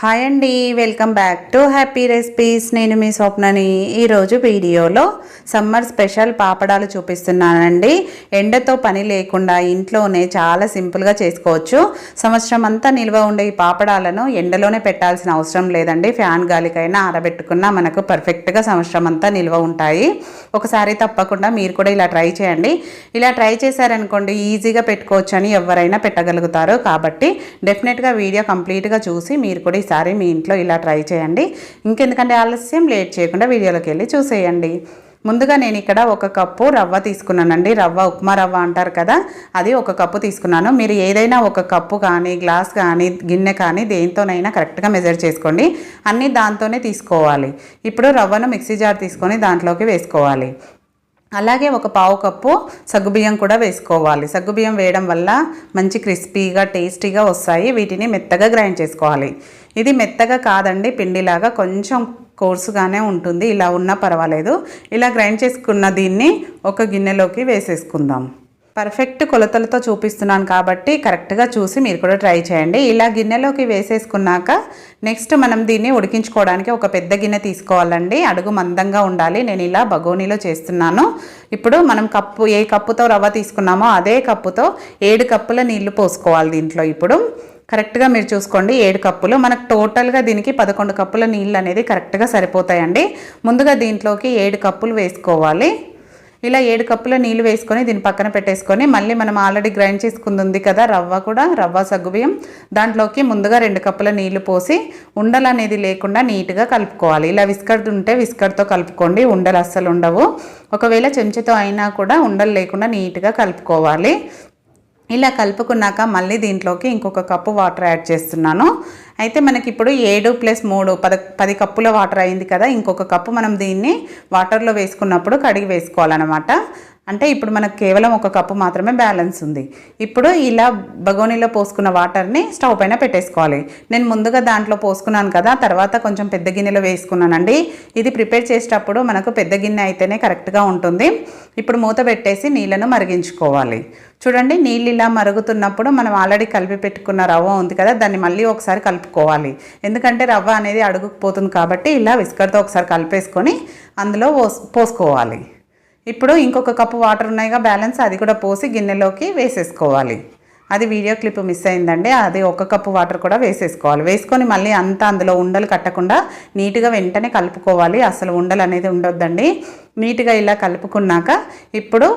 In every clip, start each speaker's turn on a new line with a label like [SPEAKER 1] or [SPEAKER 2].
[SPEAKER 1] hi అండి welcome back to happy recipes నేను మీ స్వప్నని ఈరోజు వీడియోలో సమ్మర్ స్పెషల్ పాపడాలు చూపిస్తున్నానండి ఎండతో పని లేకుండా ఇంట్లోనే చాలా సింపుల్గా చేసుకోవచ్చు సంవత్సరం అంతా నిల్వ ఉండే ఈ పాపడాలను ఎండలోనే పెట్టాల్సిన అవసరం లేదండి ఫ్యాన్ గాలికైనా ఆరబెట్టుకున్నా మనకు పర్ఫెక్ట్గా సంవత్సరం అంతా నిల్వ ఉంటాయి ఒకసారి తప్పకుండా మీరు కూడా ఇలా ట్రై చేయండి ఇలా ట్రై చేశారనుకోండి ఈజీగా పెట్టుకోవచ్చు అని ఎవరైనా పెట్టగలుగుతారు కాబట్టి డెఫినెట్గా వీడియో కంప్లీట్గా చూసి మీరు కూడా ఈసారి మీ ఇంట్లో ఇలా ట్రై చేయండి ఇంకెందుకంటే ఆలస్యం లేట్ చేయకుండా వీడియోలోకి వెళ్ళి చూసేయండి ముందుగా నేను ఇక్కడ ఒక కప్పు రవ్వ తీసుకున్నానండి రవ్వ ఉప్మా రవ్వ అంటారు కదా అది ఒక కప్పు తీసుకున్నాను మీరు ఏదైనా ఒక కప్పు కానీ గ్లాస్ కానీ గిన్నె కానీ దేంతోనైనా కరెక్ట్గా మెజర్ చేసుకోండి అన్నీ దాంతోనే తీసుకోవాలి ఇప్పుడు రవ్వను మిక్సీ జార్ తీసుకొని దాంట్లోకి వేసుకోవాలి అలాగే ఒక పావు కప్పు సగ్గుబియ్యం కూడా వేసుకోవాలి సగ్గుబియ్యం వేయడం వల్ల మంచి క్రిస్పీగా టేస్టీగా వస్తాయి వీటిని మెత్తగా గ్రైండ్ చేసుకోవాలి ఇది మెత్తగా కాదండి పిండిలాగా కొంచెం కోర్సుగానే ఉంటుంది ఇలా ఉన్నా పర్వాలేదు ఇలా గ్రైండ్ చేసుకున్న దీన్ని ఒక గిన్నెలోకి వేసేసుకుందాం పర్ఫెక్ట్ కొలతలతో చూపిస్తున్నాను కాబట్టి కరెక్ట్గా చూసి మీరు కూడా ట్రై చేయండి ఇలా గిన్నెలోకి వేసేసుకున్నాక నెక్స్ట్ మనం దీన్ని ఉడికించుకోవడానికి ఒక పెద్ద గిన్నె తీసుకోవాలండి అడుగు మందంగా ఉండాలి నేను ఇలా బగోనీలో చేస్తున్నాను ఇప్పుడు మనం కప్పు ఏ కప్పుతో రవ్వ తీసుకున్నామో అదే కప్పుతో ఏడు కప్పుల నీళ్లు పోసుకోవాలి దీంట్లో ఇప్పుడు కరెక్ట్గా మీరు చూసుకోండి ఏడు కప్పులు మనకు టోటల్గా దీనికి పదకొండు కప్పుల నీళ్ళు అనేది కరెక్ట్గా సరిపోతాయండి ముందుగా దీంట్లోకి ఏడు కప్పులు వేసుకోవాలి ఇలా ఏడు కప్పుల నీళ్ళు వేసుకొని దీని పక్కన పెట్టేసుకొని మళ్ళీ మనం ఆల్రెడీ గ్రైండ్ చేసుకుంది ఉంది కదా రవ్వ కూడా రవ్వ సగ్గుబియ్యం దాంట్లోకి ముందుగా రెండు కప్పుల నీళ్లు పోసి ఉండలు అనేది లేకుండా నీట్గా కలుపుకోవాలి ఇలా విస్కర్డ్ ఉంటే విస్కర్తో కలుపుకోండి ఉండలు అస్సలు ఉండవు ఒకవేళ చెంచాతో అయినా కూడా ఉండలు లేకుండా నీట్గా కలుపుకోవాలి ఇలా కలుపుకున్నాక మళ్ళీ దీంట్లోకి ఇంకొక కప్పు వాటర్ యాడ్ చేస్తున్నాను అయితే మనకి ఇప్పుడు ఏడు ప్లస్ మూడు పద పది కప్పుల వాటర్ అయింది కదా ఇంకొక కప్పు మనం దీన్ని వాటర్లో వేసుకున్నప్పుడు కడిగి వేసుకోవాలన్నమాట అంటే ఇప్పుడు మనకు కేవలం ఒక కప్పు మాత్రమే బ్యాలెన్స్ ఉంది ఇప్పుడు ఇలా బగోనీలో పోసుకున్న వాటర్ని స్టవ్ పైన పెట్టేసుకోవాలి నేను ముందుగా దాంట్లో పోసుకున్నాను కదా తర్వాత కొంచెం పెద్ద గిన్నెలో వేసుకున్నానండి ఇది ప్రిపేర్ చేసేటప్పుడు మనకు పెద్ద గిన్నె అయితేనే కరెక్ట్గా ఉంటుంది ఇప్పుడు మూత పెట్టేసి నీళ్ళను మరిగించుకోవాలి చూడండి నీళ్ళు ఇలా మరుగుతున్నప్పుడు మనం ఆల్రెడీ కలిపి పెట్టుకున్న రవ్వ ఉంది కదా దాన్ని మళ్ళీ ఒకసారి కలుపు కలుపుకోవాలి ఎందుకంటే రవ్వ అనేది అడుగుకుపోతుంది కాబట్టి ఇలా విస్కర్తో ఒకసారి కలిపేసుకొని అందులో పోసుకోవాలి ఇప్పుడు ఇంకొక కప్పు వాటర్ ఉన్నాయిగా బ్యాలెన్స్ అది కూడా పోసి గిన్నెలోకి వేసేసుకోవాలి అది వీడియో క్లిప్ మిస్ అయిందండి అది ఒక కప్పు వాటర్ కూడా వేసేసుకోవాలి వేసుకొని మళ్ళీ అంతా అందులో ఉండలు కట్టకుండా నీట్గా వెంటనే కలుపుకోవాలి అసలు ఉండలు అనేది ఉండొద్దండి నీట్గా ఇలా కలుపుకున్నాక ఇప్పుడు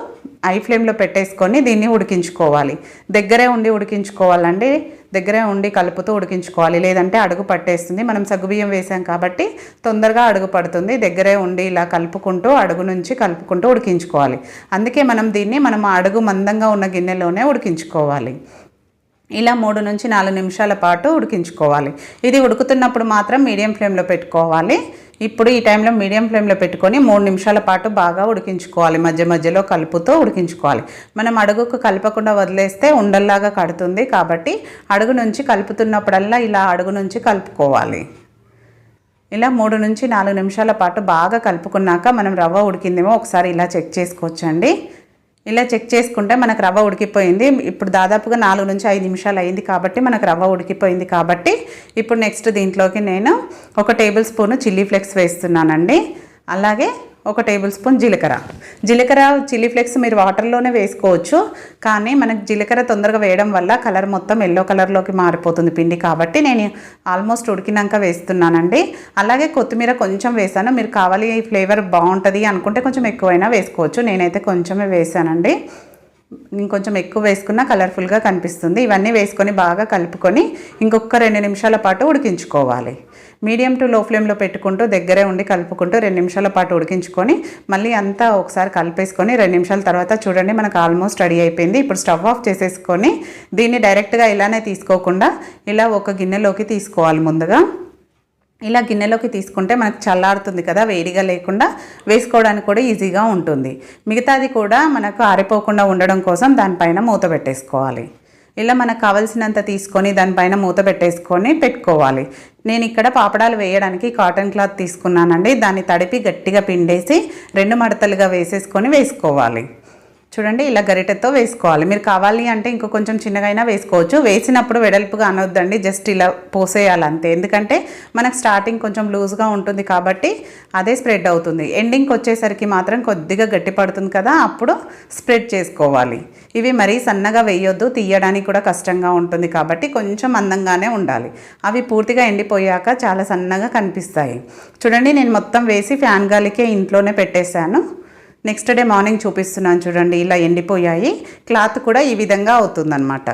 [SPEAKER 1] ఐ ఫ్లేమ్లో పెట్టేసుకొని దీన్ని ఉడికించుకోవాలి దగ్గరే ఉండి ఉడికించుకోవాలండి దగ్గరే ఉండి కలుపుతూ ఉడికించుకోవాలి లేదంటే అడుగు పట్టేస్తుంది మనం సగ్గుబియ్యం వేసాం కాబట్టి తొందరగా అడుగు పడుతుంది దగ్గరే ఉండి ఇలా కలుపుకుంటూ అడుగు నుంచి కలుపుకుంటూ ఉడికించుకోవాలి అందుకే మనం దీన్ని మనం అడుగు మందంగా ఉన్న గిన్నెలోనే ఉడికించుకోవాలి ఇలా మూడు నుంచి నాలుగు నిమిషాల పాటు ఉడికించుకోవాలి ఇది ఉడుకుతున్నప్పుడు మాత్రం మీడియం ఫ్లేమ్లో పెట్టుకోవాలి ఇప్పుడు ఈ టైంలో మీడియం ఫ్లేమ్లో పెట్టుకొని మూడు నిమిషాల పాటు బాగా ఉడికించుకోవాలి మధ్య మధ్యలో కలుపుతో ఉడికించుకోవాలి మనం అడుగుకు కలపకుండా వదిలేస్తే ఉండల్లాగా కడుతుంది కాబట్టి అడుగు నుంచి కలుపుతున్నప్పుడల్లా ఇలా అడుగు నుంచి కలుపుకోవాలి ఇలా మూడు నుంచి నాలుగు నిమిషాల పాటు బాగా కలుపుకున్నాక మనం రవ్వ ఉడికిందేమో ఒకసారి ఇలా చెక్ చేసుకోవచ్చండి ఇలా చెక్ చేసుకుంటే మనకు రవ్వ ఉడికిపోయింది ఇప్పుడు దాదాపుగా నాలుగు నుంచి ఐదు నిమిషాలు అయింది కాబట్టి మనకు రవ్వ ఉడికిపోయింది కాబట్టి ఇప్పుడు నెక్స్ట్ దీంట్లోకి నేను ఒక టేబుల్ స్పూన్ చిల్లీ ఫ్లేక్స్ వేస్తున్నానండి అలాగే ఒక టేబుల్ స్పూన్ జీలకర్ర జీలకర్ర చిల్లీ ఫ్లేక్స్ మీరు వాటర్లోనే వేసుకోవచ్చు కానీ మనకు జీలకర్ర తొందరగా వేయడం వల్ల కలర్ మొత్తం ఎల్లో కలర్లోకి మారిపోతుంది పిండి కాబట్టి నేను ఆల్మోస్ట్ ఉడికినాక వేస్తున్నానండి అలాగే కొత్తిమీర కొంచెం వేసాను మీరు కావాలి ఫ్లేవర్ బాగుంటుంది అనుకుంటే కొంచెం ఎక్కువైనా వేసుకోవచ్చు నేనైతే కొంచెమే వేసానండి ఇంకొంచెం ఎక్కువ వేసుకున్నా కలర్ఫుల్గా కనిపిస్తుంది ఇవన్నీ వేసుకొని బాగా కలుపుకొని ఇంకొక రెండు నిమిషాల పాటు ఉడికించుకోవాలి మీడియం టు లో ఫ్లేమ్లో పెట్టుకుంటూ దగ్గరే ఉండి కలుపుకుంటూ రెండు నిమిషాల పాటు ఉడికించుకొని మళ్ళీ అంతా ఒకసారి కలిపేసుకొని రెండు నిమిషాల తర్వాత చూడండి మనకు ఆల్మోస్ట్ రెడీ అయిపోయింది ఇప్పుడు స్టవ్ ఆఫ్ చేసేసుకొని దీన్ని డైరెక్ట్గా ఇలానే తీసుకోకుండా ఇలా ఒక గిన్నెలోకి తీసుకోవాలి ముందుగా ఇలా గిన్నెలోకి తీసుకుంటే మనకు చల్లారుతుంది కదా వేడిగా లేకుండా వేసుకోవడానికి కూడా ఈజీగా ఉంటుంది మిగతాది కూడా మనకు ఆరిపోకుండా ఉండడం కోసం దానిపైన మూత పెట్టేసుకోవాలి ఇలా మనకు కావలసినంత తీసుకొని దానిపైన మూత పెట్టేసుకొని పెట్టుకోవాలి నేను ఇక్కడ పాపడాలు వేయడానికి కాటన్ క్లాత్ తీసుకున్నానండి దాన్ని తడిపి గట్టిగా పిండేసి రెండు మడతలుగా వేసేసుకొని వేసుకోవాలి చూడండి ఇలా గరిటెతో వేసుకోవాలి మీరు కావాలి అంటే ఇంకో కొంచెం చిన్నగైనా వేసుకోవచ్చు వేసినప్పుడు వెడల్పుగా అనొద్దండి జస్ట్ ఇలా పోసేయాలి అంతే ఎందుకంటే మనకు స్టార్టింగ్ కొంచెం లూజ్గా ఉంటుంది కాబట్టి అదే స్ప్రెడ్ అవుతుంది ఎండింగ్కి వచ్చేసరికి మాత్రం కొద్దిగా గట్టి పడుతుంది కదా అప్పుడు స్ప్రెడ్ చేసుకోవాలి ఇవి మరీ సన్నగా వేయొద్దు తీయడానికి కూడా కష్టంగా ఉంటుంది కాబట్టి కొంచెం అందంగానే ఉండాలి అవి పూర్తిగా ఎండిపోయాక చాలా సన్నగా కనిపిస్తాయి చూడండి నేను మొత్తం వేసి ఫ్యాన్ గాలికే ఇంట్లోనే పెట్టేశాను నెక్స్ట్ డే మార్నింగ్ చూపిస్తున్నాను చూడండి ఇలా ఎండిపోయాయి క్లాత్ కూడా ఈ విధంగా అవుతుందన్నమాట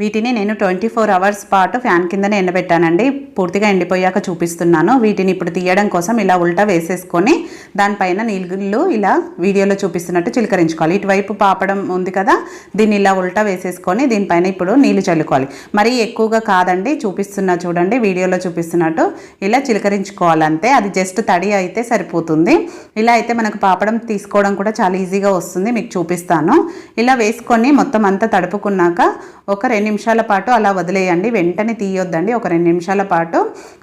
[SPEAKER 1] వీటిని నేను ట్వంటీ ఫోర్ అవర్స్ పాటు ఫ్యాన్ కిందనే ఎండబెట్టానండి పూర్తిగా ఎండిపోయాక చూపిస్తున్నాను వీటిని ఇప్పుడు తీయడం కోసం ఇలా ఉల్టా వేసేసుకొని దానిపైన నీళ్ళు ఇలా వీడియోలో చూపిస్తున్నట్టు చిలకరించుకోవాలి ఇటువైపు పాపడం ఉంది కదా దీన్ని ఇలా ఉల్టా వేసేసుకొని దీనిపైన ఇప్పుడు నీళ్ళు చల్లుకోవాలి మరీ ఎక్కువగా కాదండి చూపిస్తున్నా చూడండి వీడియోలో చూపిస్తున్నట్టు ఇలా చిలకరించుకోవాలంతే అది జస్ట్ తడి అయితే సరిపోతుంది ఇలా అయితే మనకు పాపడం తీసుకోవడం కూడా చాలా ఈజీగా వస్తుంది మీకు చూపిస్తాను ఇలా వేసుకొని మొత్తం అంతా తడుపుకున్నాక ఒక రెండు నిమిషాల పాటు అలా వదిలేయండి వెంటనే తీయొద్దండి ఒక రెండు నిమిషాల పాటు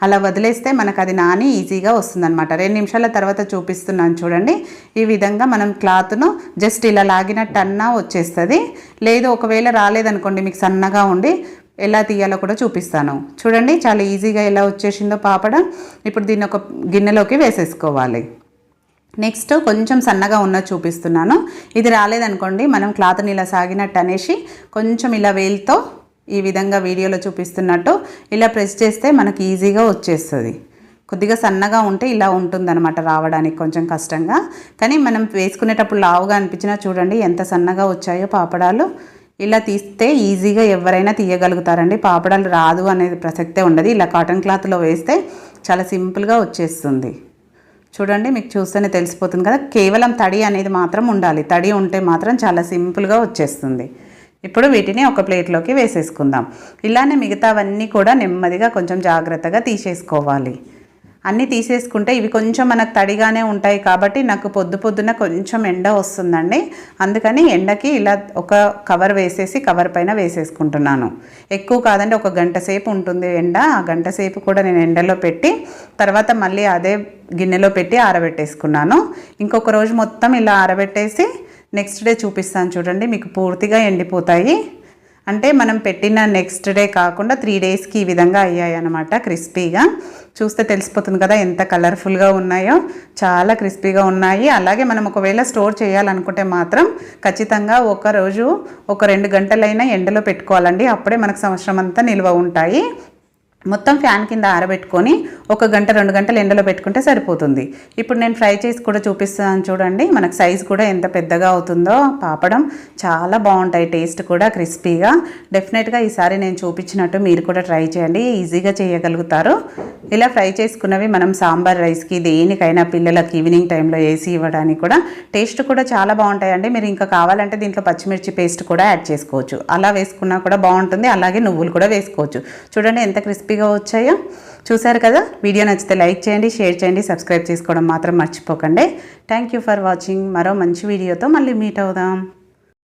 [SPEAKER 1] అలా వదిలేస్తే మనకు అది నాని ఈజీగా వస్తుందన్నమాట రెండు నిమిషాల తర్వాత చూపిస్తున్నాను చూడండి ఈ విధంగా మనం క్లాత్ను జస్ట్ ఇలా లాగినట్టు అన్నా వచ్చేస్తుంది లేదు ఒకవేళ రాలేదనుకోండి మీకు సన్నగా ఉండి ఎలా తీయాలో కూడా చూపిస్తాను చూడండి చాలా ఈజీగా ఎలా వచ్చేసిందో పాపడం ఇప్పుడు దీన్ని ఒక గిన్నెలోకి వేసేసుకోవాలి నెక్స్ట్ కొంచెం సన్నగా ఉన్న చూపిస్తున్నాను ఇది రాలేదనుకోండి మనం క్లాత్ని ఇలా సాగినట్టు అనేసి కొంచెం ఇలా వేలుతో ఈ విధంగా వీడియోలో చూపిస్తున్నట్టు ఇలా ప్రెస్ చేస్తే మనకి ఈజీగా వచ్చేస్తుంది కొద్దిగా సన్నగా ఉంటే ఇలా ఉంటుందన్నమాట రావడానికి కొంచెం కష్టంగా కానీ మనం వేసుకునేటప్పుడు లావుగా అనిపించినా చూడండి ఎంత సన్నగా వచ్చాయో పాపడాలు ఇలా తీస్తే ఈజీగా ఎవరైనా తీయగలుగుతారండి పాపడాలు రాదు అనేది ప్రసక్తే ఉండదు ఇలా కాటన్ క్లాత్లో వేస్తే చాలా సింపుల్గా వచ్చేస్తుంది చూడండి మీకు చూస్తేనే తెలిసిపోతుంది కదా కేవలం తడి అనేది మాత్రం ఉండాలి తడి ఉంటే మాత్రం చాలా సింపుల్గా వచ్చేస్తుంది ఇప్పుడు వీటిని ఒక ప్లేట్లోకి వేసేసుకుందాం ఇలానే మిగతావన్నీ కూడా నెమ్మదిగా కొంచెం జాగ్రత్తగా తీసేసుకోవాలి అన్నీ తీసేసుకుంటే ఇవి కొంచెం మనకు తడిగానే ఉంటాయి కాబట్టి నాకు పొద్దు పొద్దున కొంచెం ఎండ వస్తుందండి అందుకని ఎండకి ఇలా ఒక కవర్ వేసేసి కవర్ పైన వేసేసుకుంటున్నాను ఎక్కువ కాదండి ఒక గంట సేపు ఉంటుంది ఎండ ఆ గంట సేపు కూడా నేను ఎండలో పెట్టి తర్వాత మళ్ళీ అదే గిన్నెలో పెట్టి ఆరబెట్టేసుకున్నాను ఇంకొక రోజు మొత్తం ఇలా ఆరబెట్టేసి నెక్స్ట్ డే చూపిస్తాను చూడండి మీకు పూర్తిగా ఎండిపోతాయి అంటే మనం పెట్టిన నెక్స్ట్ డే కాకుండా త్రీ డేస్కి ఈ విధంగా అయ్యాయి అనమాట క్రిస్పీగా చూస్తే తెలిసిపోతుంది కదా ఎంత కలర్ఫుల్గా ఉన్నాయో చాలా క్రిస్పీగా ఉన్నాయి అలాగే మనం ఒకవేళ స్టోర్ చేయాలనుకుంటే మాత్రం ఖచ్చితంగా ఒకరోజు ఒక రెండు గంటలైనా ఎండలో పెట్టుకోవాలండి అప్పుడే మనకు సంవత్సరం అంతా నిల్వ ఉంటాయి మొత్తం ఫ్యాన్ కింద ఆరబెట్టుకొని ఒక గంట రెండు గంటలు ఎండలో పెట్టుకుంటే సరిపోతుంది ఇప్పుడు నేను ఫ్రై చేసి కూడా చూపిస్తాను చూడండి మనకు సైజ్ కూడా ఎంత పెద్దగా అవుతుందో పాపడం చాలా బాగుంటాయి టేస్ట్ కూడా క్రిస్పీగా డెఫినెట్గా ఈసారి నేను చూపించినట్టు మీరు కూడా ట్రై చేయండి ఈజీగా చేయగలుగుతారు ఇలా ఫ్రై చేసుకున్నవి మనం సాంబార్ రైస్కి దేనికైనా పిల్లలకి ఈవినింగ్ టైంలో వేసి ఇవ్వడానికి కూడా టేస్ట్ కూడా చాలా బాగుంటాయండి మీరు ఇంకా కావాలంటే దీంట్లో పచ్చిమిర్చి పేస్ట్ కూడా యాడ్ చేసుకోవచ్చు అలా వేసుకున్నా కూడా బాగుంటుంది అలాగే నువ్వులు కూడా వేసుకోవచ్చు చూడండి ఎంత క్రిస్పీ క్రిస్పీగా వచ్చాయో చూశారు కదా వీడియో నచ్చితే లైక్ చేయండి షేర్ చేయండి సబ్స్క్రైబ్ చేసుకోవడం మాత్రం మర్చిపోకండి థ్యాంక్ ఫర్ వాచింగ్ మరో మంచి వీడియోతో మళ్ళీ మీట్ అవుదాం